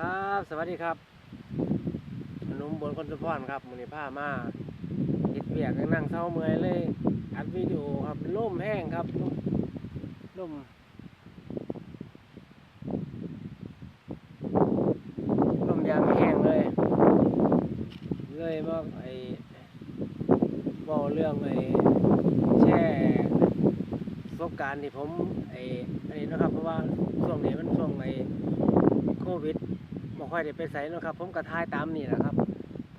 ครับสวัสดีครับหนุ่มบนคนสุพรครับมือนี้ผ้ามาเห็ดเบียกนั่งเศร้าเมื่อยเลย อัดวิดีโอครับล่มแห้งครับล่มล่มยางแห้งเลย เลยว่าไอ้บอกเรื่องไอ้แช่ประสบการณ์ที่ผมไอ้อันนี้นะครับ เพราะว่าช่วงนี้มันช่วงไอ้โควิด บ่ค่อยได้ไปใส่นาะครับ ผมก็ทายตามนี่แหละครับ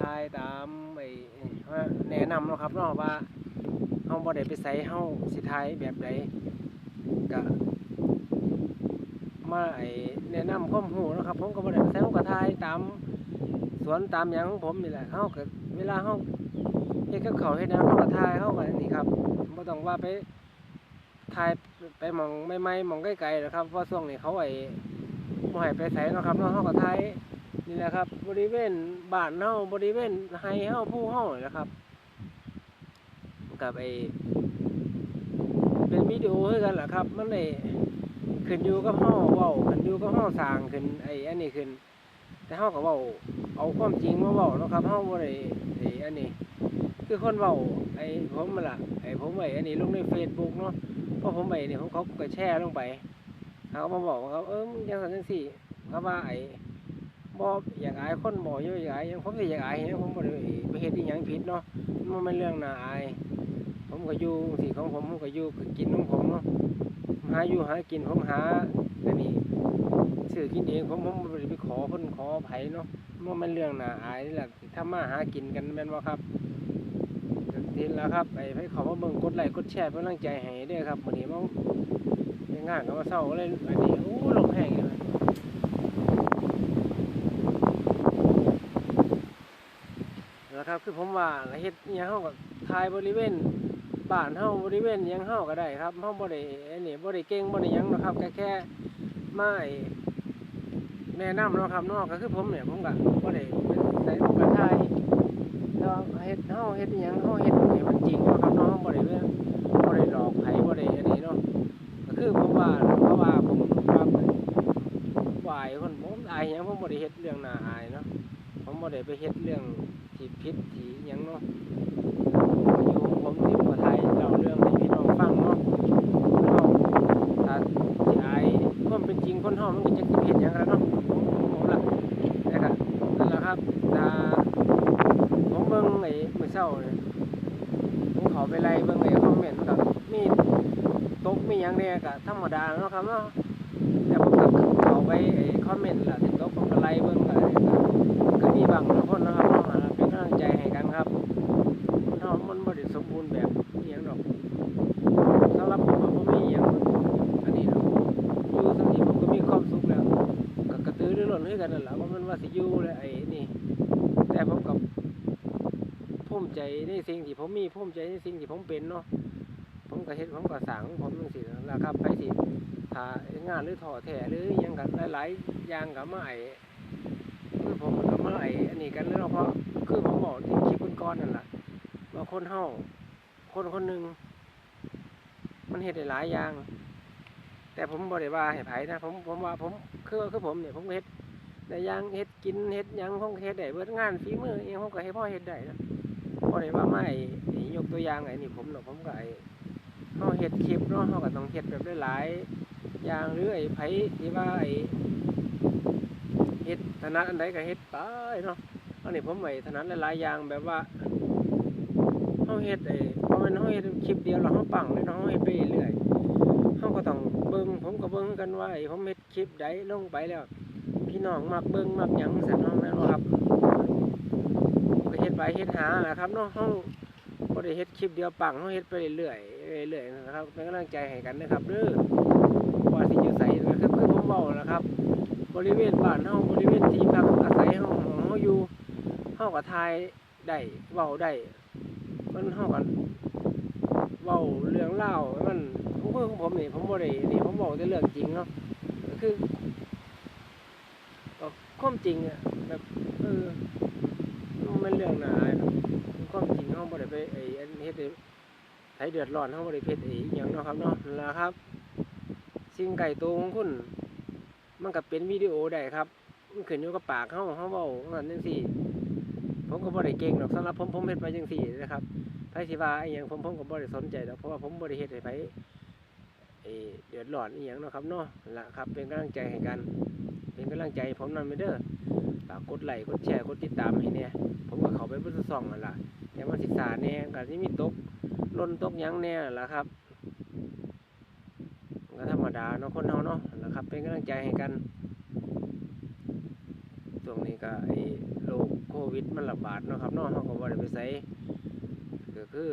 ทายตามไอ้แนะนำเนาะครับเนาะว่าเฮาบ่ได้ไปใส่เฮาสิทายแบบใดก็มาไอ้แนะนำความรู้นะครับ ผมก็บ่ได้ไปใส่ผมก็ทายตามสวนตามหยังของผมนี่แหละเฮาก็เวลาเฮาเฮ็ดกับเขาเฮ็ดหยังเฮาก็ทายเฮาก็นี่ครับบ่ต้องว่าไปทายไปมองใหม่ๆหม่องไกลๆนะครับเพราะช่วงนี้เขาไอ้ บ่ให้ไปไสเนาะครับเนาะเฮาก็ไทยนี่แหละครับ บริเวณบ้านเฮาบริเวณไฮเฮาภูเฮานี่แหละครับกับไอเป็นวิดีโอคือกันแหละครับ มันได้ขึ้นอยู่กับเฮาเว้าขึ้นอยู่กับเฮาสร้างขึ้นไออันนี้ขึ้น แต่เฮาก็เว้าเอาความจริงมาเว้าเนาะครับเฮาบ่ได้ไออันนี้ คือคนเว้าไอผมล่ะไอผมไออันนี้ลงใน Facebook เนาะเพราะผมไอ้นี่ผมเขาก็แชร์ลงไป เขามาบอกว่าเขาเออมึงยังสันจังสี่เขาว่าไอ้บออยากอายคนบอกเยอะอยากอายยังผมสิอยากอายหยังผมบ่ได้ไปเฮ็ดอีหยังผิดเนาะมันไม่นเรื่องน่าอาย ผมก็อยู่สิของผมผมก็อยู่กินของผมเนาะหาอยู่หากินผมหาอันนี้ซื้อกินเองผมผมบ่ได้ไปขอคนขอไผเนาะมันไม่นเรื่องน่าอายนี่แหละถ้ามาหากินกันแม่นบ่ครับทีแล้วครับไอ้ให้เขามาเบิ่งกดไลค์กดแชร์เป็นกำลังใจให้ด้อครับมื้อนี้มันยั งานก็มาเศร้าเลยอันนี้โอ้ลมแห้งเลยนะครับคือผมว่าเฮ็ดยังเฮาก็ทายบริเวณบ้านเฮาบริเวณอิหยังเฮาก็ได้ครับเฮาบ่ได้อันนี้บ่ได้เก่งบ่ได้หยังหรอกครับแค่แค่ไอ้แนะนำเนาะครับนาะก็คือผมเนี่ยผมก็บ่ได้เป็นใส่ผมก็ทายแต่ว่าเฮ็ดเฮาเฮ็ดอิหยังเฮาเฮ็ดให้มันจริงนะครับนาะเฮาบ่ได้เรื่องบ่ได้หลอกไผบ่ได้อันนี้เนาะ คือผมว่าเพราะว่าผมว่าไหวายคนผมอายหยังผมบ่ได้เฮ็ดเรื่องน่าอายเนาะผมบ่ได้ไปเฮ็ดเรื่องที่ผิดที่ยังเนาะอยู่ผมที่ประไทยเล่าเรื่องให้พี่น้องฟังเนาะเนาะถ้าสิอายความเป็นจริงคนเฮามันก็จะสิเฮ็ดหยังกันเนาะผมผมล่ะแต่ก็นั่นแหละครับถ้าผมเบิ่งไอ้มื้อเช้าเนี่ยผมข้าไปไล่เบิ่งไอ้คอมเมนต์ก็มี ตกมีอย่างเนี้ยก็ธรรมดาเนาะครับเนาะแต่ผมก็เขาไปคอมเมนต์ละที่ตกผมก็ไล่เบิ่งก็ก็มีบางคนนะครับเนาะอ่าเป็นกำลังใจให้กันครับเนาะมันบ่ได้สมบูรณ์แบบอย่างดอกสำหรับผมว่าบ่มีอหย่างอันนี้เนาะอยู่ทั้งที่ผมก็มีความสุขแล้วก็กระตือรือร้นคือกันนั่นแหละว่ามันว่าสิอยู่และไอ้นี่ แต่ผมก็ภูมิใจในสิ่งที่ผมมีภูมิใจในสิ่งที่ผมเป็นเนาะ ผมก็เฮ็ดผมก็สั่งผมจังซี่แล้วครับไปสิถ้างานหรือถอแถหรือยังกันหลายๆอย่างก็มาไอ้คือผมก็มาไอ้อันนี้กันแล้วเนาะเพราะคือผมบอกที่คลิปก่อนนั่นแหละว่าคนเฮาคนคนหนึ่งมันเฮ็ดได้หลายอย่าง แต่ผมบ่ได้ว่าให้ไผนะผมผมว่าผมคือคือผมเนี่ยผมเฮ็ดได้อย่างเฮ็ดกินเฮ็ดยังผมเฮ็ดได้เบิดงานฝีมือเองผมก็ให้พ่อเฮ็ดได้นะบ่ได้ว่าไม่ไอ้ยกตัวอย่างไอ้นี่ผมหรอกผมก็ไอ้ ฮ็ดคลิปเนาะเขาก็ต้องเฮ็ดแบบหลายๆอย่างหรือไอ้ไผที่ว่าไอ้เฮ็ดถนัดอันใดก็เฮ็ดไปเนาะอันนี้ผมไว้ถนัดหลายๆอย่างแบบว่าเขาเฮ็ดไอ้เพราะมันเขาเฮ็ดคลิปเดียวแล้วเขาปังเลยเนาะเขาเฮ็ดไปเรื่อยๆเขาก็ต้องเบิ่งผมก็เบิ่งกันว่าไอ้ผมเฮ็ดคลิปใดลงไปแล้ว พี่น้องมักเบิ่งมักหยังซั่นเนาะแม่นบ่ครับก็เฮ็ดไปเฮ็ดหาแหละครับเนาะเฮาบ่ได้เฮ็ดคลิปเดียวปังเฮาเฮ็ดไปเรื่อย เรื่อยๆนะครับเป็นกำลังใจให้กันนะครับเด้อว่าสิอยู่ไสนะครับคือผมเว้านะครับ บริเวณบ้านเฮาบริเวณที่พักอาศัยเฮาของเฮาอยู่เฮาก็ถ่ายได้เว้าได้มันเฮาก็เว้าเรื่องรามันผมคือของผมนี่ผมบ่ได้นี่ผมเว้าแต่เรื่องจริงเนาะคือความจริงอะแบบเออมันเรื่องน่าอายเนาความจริงเขาบ่ได้ไปไอ้เฮ็ด ไผเดือดร้อนเขาบ่ได้เฮ็ดไอ้หยังเนาะครับเนาะนั่นล่ะครับ สิ่งไก่ตัวของคุณ มันก็เป็นวิดีโอได้ครับมันขึ้นอยู่กับปากเฮาเฮาเว้านั่นจังซี่ ผมก็บ่ได้เก่งหรอกสำหรับผมผมเฮ็ดไปจังซี่นะครับไผสิว่าอีหยังผมผมก็บ่ได้สนใจดอกเพราะว่าผมบ่ได้เฮ็ดให้ไผเดือดร้อนอีหยังเนาะครับเนาะล่ะครับ เป็นกำลังใจให้กัน เป็นกำลังใจให้ผมนำไปเด้อฝากกดไลค์กดแชร์กดติดตามให้เนี่ยผมก็เขาไปเบิ่งซ่องนั่นละแต่มันศึกษาแหน่ยก็สิมีตก ล่นตกยังแน่ล่ะครับก็ธรรมดาเนาะคนเฮาเนาะนั่นล่ะครับ เป็นกำลังใจให้กันช่วงนี้ก็ไอ้โรคโควิดมันระบาดเนาะครับเนาะเขาก็บ่ได้ไปใส่ก็คือ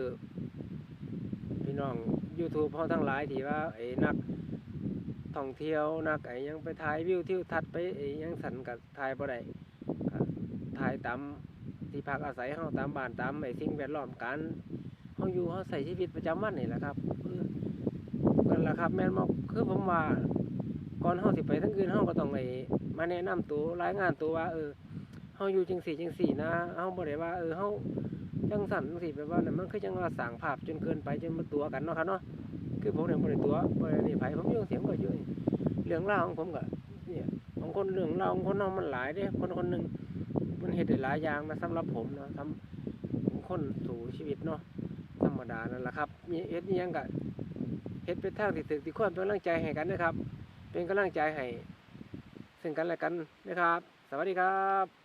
พี่น้อง YouTube เฮาทั้งหลายที่ว่าไอ้นักท่องเที่ยวนักไอ้ยังไปถ่ายวิวทิวทัศน์ไปไอ้ยังสันก็ถ่ายบ่ได้ถ่ายตามที่พักอาศัยเฮาตามบ้านตามไอ้สิ่งแวดล้อมการ เฮาอยู่เฮาใช้ชีวิตประจำวันนี่แหละครับนั่นแหละครับ แม่นบ่คือผมว่าก่อนเฮาสิไปทั้งอื่นเฮาก็ต้องไอ้มาแนะนำตัวรายงานตัวว่า เออเฮาอยู่จังสี่จังสี่นะเฮาบ่ได้ว่าเออเฮาจังสั่นจังสี่แบบว่าเนั่นมันคือจังว่าสร้างภาพจนเกินไปจนมาตัวกันเนาะครับเนาะคือผมเนี่ยบ่ได้ตัวบ่ได้นี่ไผผมยู่เสียงก็อยู่นี่เรื่องราวของผมก็เนี่ยบางคนเรื่องราวของคนเฮามันหลายเด้คนคนหนึ่งมันเฮ็ดได้หลายอย่างนะสำหรับผมนะทำคนสู่ชีวิตเนาะ มดานั่นแหละครับ มีเฮ็ดนี่ยังกับเฮ็ดเป็นทางที่ถูกที่ควรเป็นกำลังใจให้กันนะครับ เป็นกำลังใจให้ซึ่งกันและกันนะครับ สวัสดีครับ